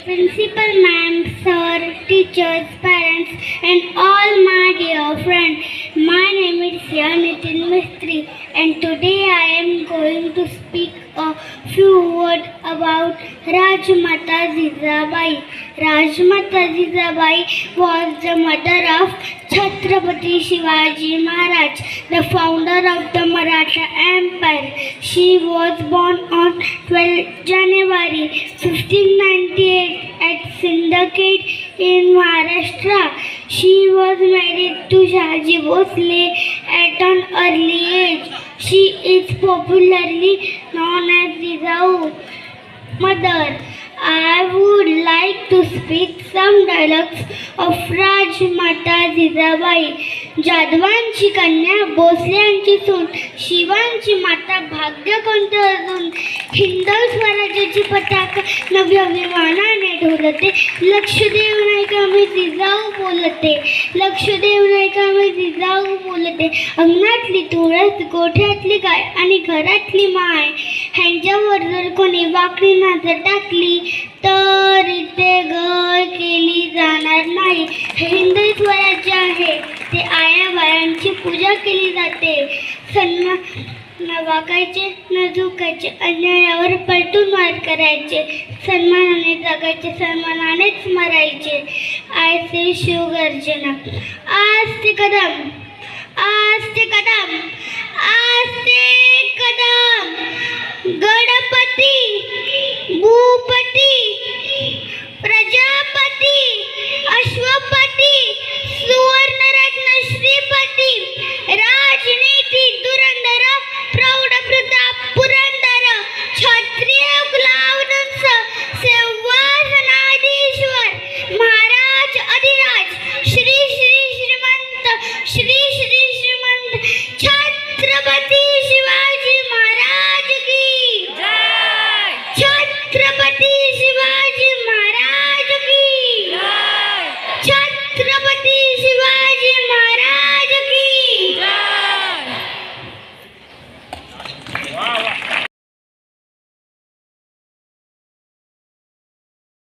principal ma'am, sir, teachers, parents, and all my dear friends. My name is Sia Nitin Mistry, and today I am going to speak a few words about Rajmata Jizabai. Rajmata Jizabai was the mother of Chhatrapati Shivaji Maharaj, the founder of the Maratha. She was born on 12 January 1598 at Sindakhet in Maharashtra. She was married to Shaji Bhosle at an early age. She is popularly known as Jizau mother. I would like to speak some dialogues of Rajmata Jizabai. जाधवांची कन्या भोसल्यांची सून शिवांची माता भाग्यकंठ अजून? हिंदू स्वराज्याची पताका नव्य अभिमानाने ढोलते. लक्षदेव नाही का मी जिजाऊ बोलते? लक्षदेव नाही का मी जिजाऊ बोलते? अंगणातली तुळस गोठ्यातली गाय आणि घरातली माय. ह्यांच्यावर जर कोणी वाकडी नजर टाकली तर इथे घर केली जाणार नाही. हे हिंदू स्वराज्य आहे. ते आय यांची पूजा केली जाते. सन्मा न झुकायचे अन्यायावर पलटून मार करायचे. सन्मानाने जगायचे सन्मानानेच मरायचे. आय से शिवगर्जना. आज ते कदम आज ते कदम आज ते कदम. गणपती भूपती श्री श्री श्रीमंत छान